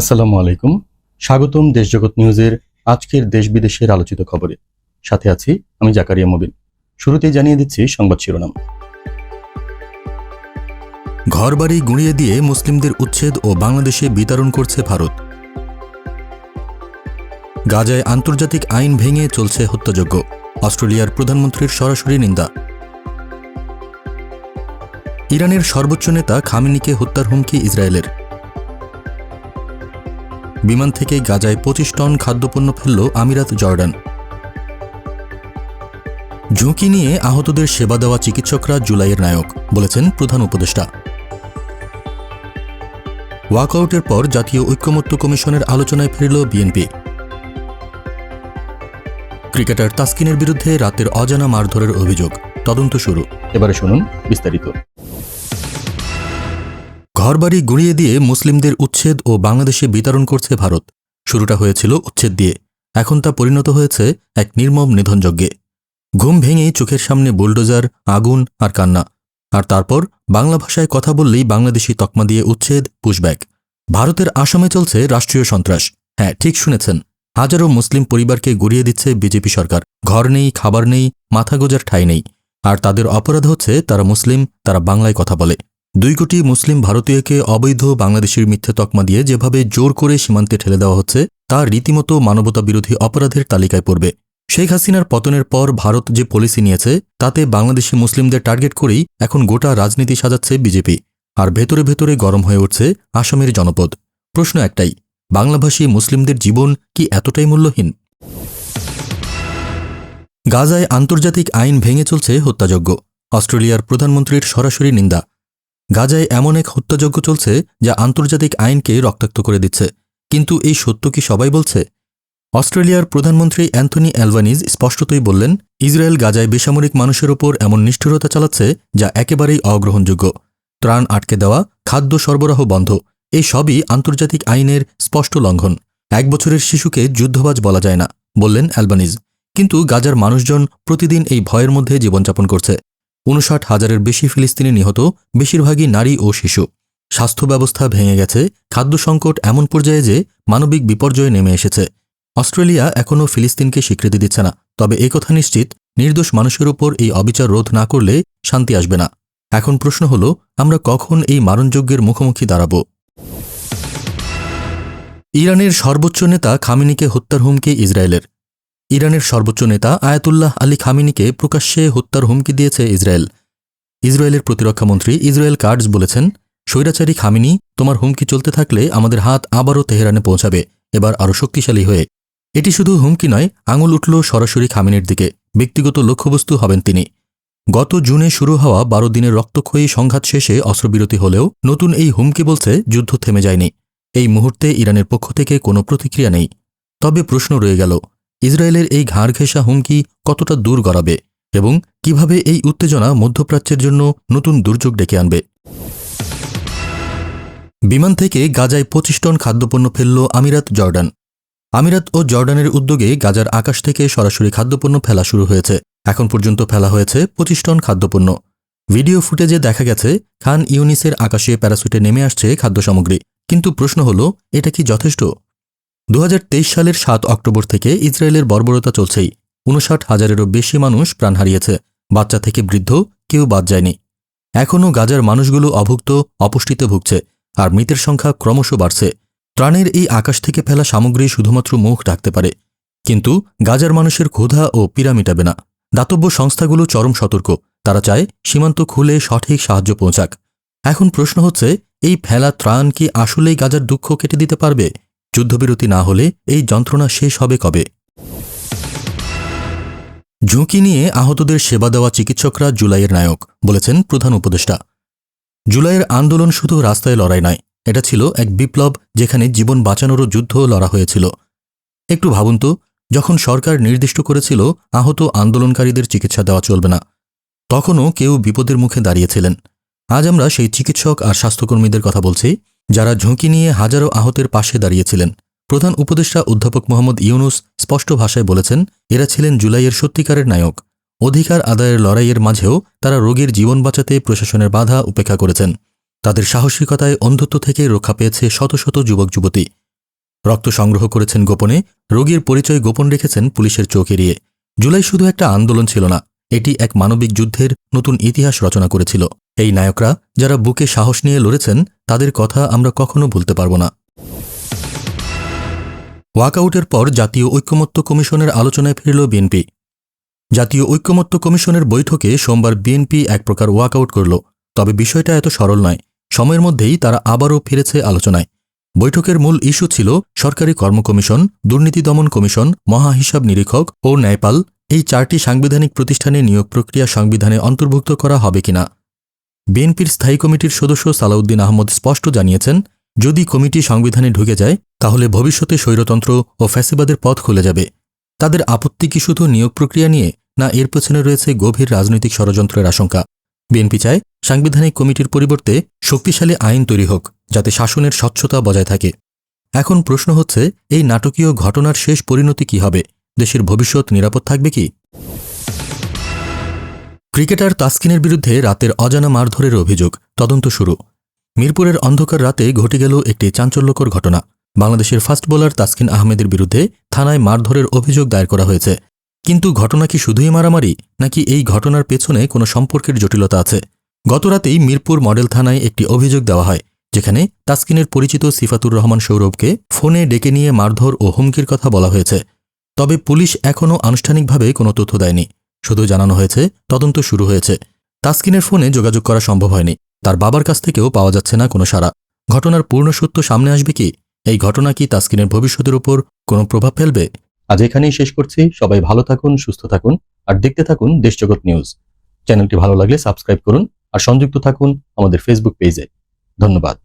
আসসালামু আলাইকুম। স্বাগতম দেশজগৎ নিউজের আজকের দেশ বিদেশের আলোচিত খবরে। সাথে আছি আমি জাকারিয়া মবিন। শুরুতেই জানিয়ে দিচ্ছি সংবাদ শিরোনাম। ঘরবাড়ি গুঁড়িয়ে দিয়ে মুসলিমদের উচ্ছেদ ও বাংলাদেশে বিতরণ করছে ভারত। গাজায় আন্তর্জাতিক আইন ভেঙে চলছে হত্যাযজ্ঞ। অস্ট্রেলিয়ার প্রধানমন্ত্রীর সরাসরি নিন্দা। ইরানের সর্বোচ্চ নেতা খামিনিকে হত্যার হুমকি ইসরায়েলের। বিমান থেকে গাজায় পঁচিশ টন খাদ্যপণ্য ফেলল আমিরাত জর্ডান। ঝুঁকি নিয়ে আহতদের সেবা দেওয়া চিকিৎসকরা জুলাইয়ের নায়ক, বলেছেন প্রধান উপদেষ্টা। ওয়াকআউটের পর জাতীয় ঐক্যমত্য কমিশনের আলোচনায় ফিরল বিএনপি। ক্রিকেটার তাসকিনের বিরুদ্ধে রাতের অজানা মারধরের অভিযোগ, তদন্ত শুরু। এবারে শুনুন বিস্তারিত। ঘরবাড়ি গুঁড়িয়ে দিয়ে মুসলিমদের উচ্ছেদ ও বাংলাদেশে বিতরণ করছে ভারত। শুরুটা হয়েছিল উচ্ছেদ দিয়ে। এখন তা পরিণত হয়েছে এক নির্মম নিধনযজ্ঞে। ঘুম ভেঙেই চোখের সামনে বুলডোজার, আগুন আর কান্না। আর তারপর বাংলা ভাষায় কথা বললেই বাংলাদেশি তকমা দিয়ে উচ্ছেদ, পুশব্যাক। ভারতের আসামে চলছে রাষ্ট্রীয় সন্ত্রাস। হ্যাঁ ঠিক শুনেছেন। হাজারো মুসলিম পরিবারকে গুড়িয়ে দিচ্ছে বিজেপি সরকার। ঘর নেই, খাবার নেই, মাথা গোজার ঠাঁই নেই। আর তাদের অপরাধ হচ্ছে তারা মুসলিম, তারা বাংলায় কথা বলে। দুই কোটি মুসলিম ভারতীয়কে অবৈধ বাংলাদেশের মিথ্যে তকমা দিয়ে যেভাবে জোর করে সীমান্তে ঠেলে দেওয়া হচ্ছে, তা রীতিমতো মানবতা বিরোধী অপরাধের তালিকায় পড়বে। শেখ হাসিনার পতনের পর ভারত যে পলিসি নিয়েছে, তাতে বাংলাদেশি মুসলিমদের টার্গেট করেই এখন গোটা রাজনীতি সাজাচ্ছে বিজেপি। আর ভেতরে ভেতরে গরম হয়ে উঠছে আসামের জনপদ। প্রশ্ন একটাই, বাংলাভাষী মুসলিমদের জীবন কি এতটাই মূল্যহীন? গাজায় আন্তর্জাতিক আইন ভেঙে চলছে হত্যাযজ্ঞ। অস্ট্রেলিয়ার প্রধানমন্ত্রীর সরাসরি নিন্দা। গাজায় এমন এক হত্যাযজ্ঞ চলছে যা আন্তর্জাতিক আইনকে রক্তাক্ত করে দিচ্ছে। কিন্তু এই সত্য কি সবাই বলছে? অস্ট্রেলিয়ার প্রধানমন্ত্রী অ্যান্থনি অ্যালভানিজ স্পষ্টতই বললেন, ইসরায়েল গাজায় বেসামরিক মানুষের ওপর এমন নিষ্ঠুরতা চালাচ্ছে যা একেবারেই অগ্রহণযোগ্য। ত্রাণ আটকে দেওয়া, খাদ্য সরবরাহ বন্ধ, এই সবই আন্তর্জাতিক আইনের স্পষ্ট লঙ্ঘন। এক বছরের শিশুকে যুদ্ধবাজ বলা যায় না, বললেন অ্যালবানিজ। কিন্তু গাজার মানুষজন প্রতিদিন এই ভয়ের মধ্যে জীবনযাপন করছে। উনষাট হাজারের বেশি ফিলিস্তিনি নিহত বেশিরভাগই নারী ও শিশু। স্বাস্থ্য ব্যবস্থা ভেঙে গেছে, খাদ্য সংকট এমন পর্যায়ে যে মানবিক বিপর্যয়ে নেমে এসেছে। অস্ট্রেলিয়া এখনও ফিলিস্তিনকে স্বীকৃতি দিচ্ছে না, তবে একথা নিশ্চিত, নির্দোষ মানুষের ওপর এই অবিচার রোধ না করলে শান্তি আসবে না। এখন প্রশ্ন হল, আমরা কখন এই মারণযজ্ঞের মুখোমুখি দাঁড়াব? ইরানের সর্বোচ্চ নেতা খামিনিকে হত্যার হুমকি ইসরায়েলের। ইরানের সর্বোচ্চ নেতা আয়াতুল্লাহ আলী খামিনিকে প্রকাশ্যে হত্যার হুমকি দিয়েছে ইসরায়েল। ইসরায়েলের প্রতিরক্ষামন্ত্রী ইসরায়েল কার্ডস বলেছেন, স্বৈরাচারী খামিনি, তোমার হুমকি চলতে থাকলে আমাদের হাত আবারও তেহরানে পৌঁছাবে, এবার আরও শক্তিশালী হয়ে। এটি শুধু হুমকি নয়, আঙুল উঠল সরাসরি খামিনির দিকে। ব্যক্তিগত লক্ষ্যবস্তু হবেন তিনি। গত জুনে শুরু হওয়া বারো দিনের রক্তক্ষয়ী সংঘাত শেষে অস্ত্রবিরতি হলেও নতুন এই হুমকি বলছে যুদ্ধ থেমে যায়নি। এই মুহূর্তে ইরানের পক্ষ থেকে কোনো প্রতিক্রিয়া নেই। তবে প্রশ্ন রয়ে গেল ইসরায়েলের এই ঘাড় ঘেঁষা হুমকি কতটা দূর গড়াবে এবং কীভাবে এই উত্তেজনা মধ্যপ্রাচ্যের জন্য নতুন দুর্যোগ ডেকে আনবে? বিমান থেকে গাজায় পঁচিশ টন খাদ্যপণ্য ফেলল আমিরাত জর্ডান। আমিরাত ও জর্ডানের উদ্যোগে গাজার আকাশ থেকে সরাসরি খাদ্যপণ্য ফেলা শুরু হয়েছে। এখন পর্যন্ত ফেলা হয়েছে পঁচিশ টন খাদ্যপণ্য। ভিডিও ফুটেজে দেখা গেছে, খান ইউনিসের আকাশে প্যারাসুটে নেমে আসছে খাদ্য সামগ্রী কিন্তু প্রশ্ন হল, এটা কি যথেষ্ট? দু হাজার তেইশ সালের সাত অক্টোবর থেকে ইসরায়েলের বর্বরতা চলছেই। উনষাট হাজারেরও বেশি মানুষ প্রাণ হারিয়েছে। বাচ্চা থেকে বৃদ্ধ, কেউ বাদ যায়নি। এখনও গাজার মানুষগুলো অভুক্ত, অপুষ্টিতে ভুগছে, আর মৃতের সংখ্যা ক্রমশ বাড়ছে। ত্রাণের এই আকাশ থেকে ফেলা সামগ্রী শুধুমাত্র মুখ ঢাকতে পারে। কিন্তু গাজার মানুষের ক্ষুধা ও পীড়া মেটাবে না। দাতব্য সংস্থাগুলো চরম সতর্ক। তারা চায় সীমান্ত খুলে সঠিক সাহায্য পৌঁছাক। এখন প্রশ্ন হচ্ছে, এই ফেলা ত্রাণ কি আসলেই গাজার দুঃখ কেটে দিতে পারবে? যুদ্ধবিরতি না হলে এই যন্ত্রণা শেষ হবে কবে? ঝুঁকি নিয়ে আহতদের সেবা দেওয়া চিকিৎসকরা জুলাইয়ের নায়ক, বলেছেন প্রধান উপদেষ্টা। জুলাইয়ের আন্দোলন শুধু রাস্তায় লড়াই নয়, এটা ছিল এক বিপ্লব যেখানে জীবন বাঁচানোরও যুদ্ধ লড়া হয়েছিল। একটু ভাবুন তো, যখন সরকার নির্দিষ্ট করেছিল আহত আন্দোলনকারীদের চিকিৎসা দেওয়া চলবে না, তখনও কেউ বিপদের মুখে দাঁড়িয়েছিলেন। আজ আমরা সেই চিকিৎসক আর স্বাস্থ্যকর্মীদের কথা বলছি। যারা ঝুঁকি নিয়ে হাজারো আহতের পাশে দাঁড়িয়েছিলেন। প্রধান উপদেষ্টা অধ্যাপক মোহাম্মদ ইউনুস স্পষ্ট ভাষায় বলেছেন, এরা ছিলেন জুলাইয়ের সত্যিকারের নায়ক। অধিকার আদায়ের লড়াইয়ের মাঝেও তারা রোগীর জীবন বাঁচাতে প্রশাসনের বাধা উপেক্ষা করেছেন। তাদের সাহসিকতায় অন্ধত্ব থেকে রক্ষা পেয়েছে শত শত যুবক যুবতী। রক্ত সংগ্রহ করেছেন গোপনে, রোগীর পরিচয় গোপন রেখেছেন পুলিশের চোখ এড়িয়ে। জুলাই শুধু একটা আন্দোলন ছিল না, এটি এক মানবিক যুদ্ধের নতুন ইতিহাস রচনা করেছিল। এই নায়করা যারা বুকে সাহস নিয়ে লড়েছেন, তাদের কথা আমরা কখনো ভুলতে পারব না। ওয়াকআউটের পর জাতীয় ঐক্যমত্য কমিশনের আলোচনায় ফিরল বিএনপি। জাতীয় ঐক্যমত্য কমিশনের বৈঠকে সোমবার বিএনপি এক প্রকার ওয়াকআউট করল। তবে বিষয়টা এত সরল নয়। সময়ের মধ্যেই তারা আবারও ফিরেছে আলোচনায়। বৈঠকের মূল ইস্যু ছিল সরকারি কর্মকমিশন, দুর্নীতি দমন কমিশন, মহাহিসাব নিরীক্ষক ও ন্যায়পাল। এই চারটি সাংবিধানিক প্রতিষ্ঠানে নিয়োগ প্রক্রিয়া সংবিধানে অন্তর্ভুক্ত করা হবে কিনা? বিএনপির স্থায়ী কমিটির সদস্য সালাউদ্দিন আহমদ স্পষ্ট জানিয়েছেন, যদি কমিটি সংবিধানে ঢুকে যায়, তাহলে ভবিষ্যতে স্বৈরতন্ত্র ও ফ্যাসিবাদের পথ খুলে যাবে। তাদের আপত্তি কি শুধু নিয়োগ প্রক্রিয়া নিয়ে, না এর পেছনে রয়েছে গভীর রাজনৈতিক ষড়যন্ত্রের আশঙ্কা? বিএনপি চায় সাংবিধানিক কমিটির পরিবর্তে শক্তিশালী আইন তৈরি হোক, যাতে শাসনের স্বচ্ছতা বজায় থাকে। এখন প্রশ্ন হচ্ছে, এই নাটকীয় ঘটনার শেষ পরিণতি কি হবে? দেশের ভবিষ্যৎ নিরাপদ থাকবে কি? ক্রিকেটার তাসকিনের বিরুদ্ধে রাতের অজানা মারধরের অভিযোগ। তদন্ত শুরু। মিরপুরের অন্ধকার রাতে ঘটে গেল একটি চাঞ্চল্যকর ঘটনা। বাংলাদেশের ফাস্ট বোলার তাসকিন আহমেদের বিরুদ্ধে থানায় মারধরের অভিযোগ দায়ের করা হয়েছে। কিন্তু ঘটনা কি শুধুই মারামারি, নাকি এই ঘটনার পেছনে কোনো সম্পর্কের জটিলতা আছে? গতরাতেই মিরপুর মডেল থানায় একটি অভিযোগ দেওয়া হয়, যেখানে তাসকিনের পরিচিত সিফাতুর রহমান সৌরভকে ফোনে ডেকে নিয়ে মারধর ও হুমকির কথা বলা হয়েছে। তবে পুলিশ এখনও আনুষ্ঠানিকভাবে কোনো তথ্য দেয়নি। শুধু জানানো হয়েছে, তদন্ত শুরু হয়েছে। তাসকিনের ফোনে যোগাযোগ করা সম্ভব হয়নি। তার বাবার কাছ থেকেও পাওয়া যাচ্ছে না কোনো সাড়া। ঘটনার পূর্ণ সত্য সামনে আসবে কি? এই ঘটনা কি তাসকিনের ভবিষ্যতের উপর কোনো প্রভাব ফেলবে? আজ এখানেই শেষ করছি। সবাই ভালো থাকুন, সুস্থ থাকুন, আর দেখতে থাকুন দেশজগৎ নিউজ। চ্যানেলটি ভালো লাগলে সাবস্ক্রাইব করুন, আর সংযুক্ত থাকুন আমাদের ফেসবুক পেজে ধন্যবাদ।